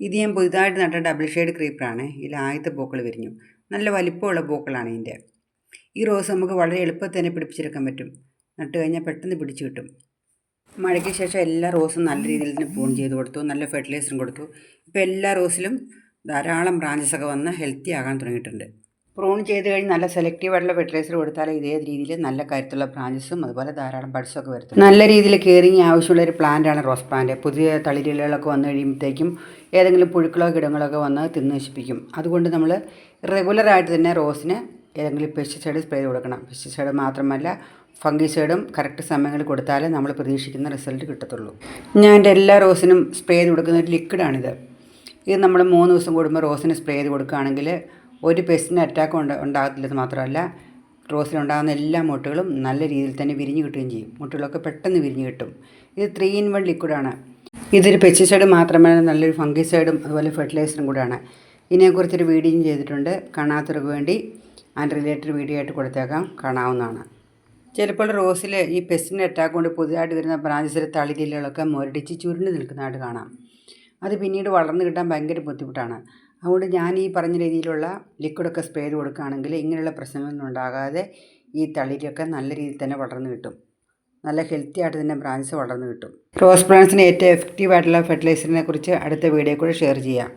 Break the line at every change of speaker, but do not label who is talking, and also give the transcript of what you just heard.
ഇത് ഞാൻ പുതുതായിട്ട് നട്ട ഡബിൾ ഷെയ്ഡ് ക്രീപ്പറാണ് ഇതിൽ ആദ്യത്തെ പൂക്കൾ വിരിഞ്ഞു. നല്ല വലിപ്പമുള്ള പൂക്കളാണ് ഇതിന്റെ. ഈ റോസ് നമുക്ക് വളരെ എളുപ്പത്തിൽ തന്നെ പിടിപ്പിച്ചെടുക്കാൻ പറ്റും. നട്ട് കഴിഞ്ഞാൽ പെട്ടെന്ന് പിടിച്ചു കിട്ടും. മഴയ്ക്ക് ശേഷം എല്ലാ റോസും നല്ല രീതിയിൽ തന്നെ പൂൺ ചെയ്ത് കൊടുത്തു. നല്ല ഫെർട്ടിലൈസറും കൊടുത്തു. ഇപ്പോൾ എല്ലാ റോസിലും ധാരാളം ബ്രാഞ്ചസ് ഒക്കെ വന്ന് ഹെൽത്തി ആകാൻ തുടങ്ങിയിട്ടുണ്ട്. പ്രൂൺ ചെയ്ത് കഴിഞ്ഞ് നല്ല സെലക്റ്റീവ് ആയിട്ടുള്ള ഫെർട്ടിലൈസർ കൊടുത്താൽ ഇതേ രീതിയിൽ നല്ല കരുത്തുള്ള ബ്രാഞ്ചസും അതുപോലെ ധാരാളം ബഡ്സും ഒക്കെ വരുത്തും നല്ല രീതിയിൽ കെയറിങ് ആവശ്യമുള്ള ഒരു പ്ലാന്റാണ് റോസ് പ്ലാന്റ് പുതിയ തളിരിലകളൊക്കെ വന്നു കഴിയുമ്പോഴത്തേക്കും ഏതെങ്കിലും പുഴുക്കളോ കിടങ്ങളൊക്കെ വന്ന് തിന്ന് നശിപ്പിക്കും. അതുകൊണ്ട് നമ്മൾ റെഗുലറായിട്ട് തന്നെ റോസിന് ഏതെങ്കിലും പെസ്റ്റിസൈഡ് സ്പ്രേ കൊടുക്കണം. പെസ്റ്റിസൈഡ് മാത്രമല്ല ഫംഗിസൈഡും കറക്റ്റ് സമയങ്ങളിൽ കൊടുത്താലേ നമ്മൾ പ്രതീക്ഷിക്കുന്ന റിസൾട്ട് കിട്ടത്തുള്ളൂ. ഞാൻ എന്റെ എല്ലാ റോസിനും സ്പ്രേ ചെയ്ത് കൊടുക്കുന്ന ഒരു ലിക്വിഡാണിത് ഇത് നമ്മൾ മൂന്ന് ദിവസം കൂടുമ്പോൾ റോസിന് സ്പ്രേ ചെയ്ത് കൊടുക്കുകയാണെങ്കിൽ ഒരു പെസ്റ്റിന് അറ്റാക്ക് ഉണ്ട ഉണ്ടാകത്തില്ലെന്ന് മാത്രമല്ല റോസിലുണ്ടാകുന്ന എല്ലാ മുട്ടകളും നല്ല രീതിയിൽ തന്നെ വിരിഞ്ഞു കിട്ടുകയും ചെയ്യും. മുട്ടകളൊക്കെ പെട്ടെന്ന് വിരിഞ്ഞു കിട്ടും. ഇത് ത്രീ ഇൻ വൺ ലിക്വിഡാണ് ഇതൊരു പെസ്റ്റിസൈഡ് മാത്രമല്ല നല്ലൊരു ഫംഗിസൈഡും അതുപോലെ ഫെർട്ടിലൈസറും കൂടെയാണ്. ഇതിനെക്കുറിച്ചൊരു വീഡിയോയും ചെയ്തിട്ടുണ്ട്. കാണാത്തവർക്ക് വേണ്ടി അതിന്റെ റിലേറ്റഡ് വീഡിയോ ആയിട്ട് കൊടുത്തേക്കാം. കാണാവുന്നതാണ്. ചിലപ്പോൾ റോസിൽ ഈ പെസ്റ്റിന്റെ അറ്റാക്ക് കൊണ്ട് പുതിയതായിട്ട് വരുന്ന ബ്രാഞ്ചസിലെ തളിരിലകളൊക്കെ മുരടിച്ച് ചുരുണ്ട് നിൽക്കുന്നതായിട്ട് കാണാം. അത് പിന്നീട് വളർന്നു കിട്ടാൻ ഭയങ്കര ബുദ്ധിമുട്ടാണ്. അതുകൊണ്ട് ഞാൻ ഈ പറഞ്ഞ രീതിയിലുള്ള ലിക്വിഡൊക്കെ സ്പ്രേ ചെയ്ത് കൊടുക്കുകയാണെങ്കിൽ ഇങ്ങനെയുള്ള പ്രശ്നങ്ങളൊന്നും ഉണ്ടാകാതെ ഈ തളിരൊക്കെ നല്ല രീതിയിൽ തന്നെ വളർന്നു കിട്ടും. നല്ല ഹെൽത്തി ആയിട്ട് തന്നെ ബ്രാൻസ് വളർന്നു കിട്ടും. റോസ് പ്ലാന്റ്സിന് ഏറ്റവും എഫക്റ്റീവ് ആയിട്ടുള്ള ഫെർട്ടിലൈസറിനെ കുറിച്ച് അടുത്ത വീഡിയോ കൂടെ ഷെയർ ചെയ്യാം.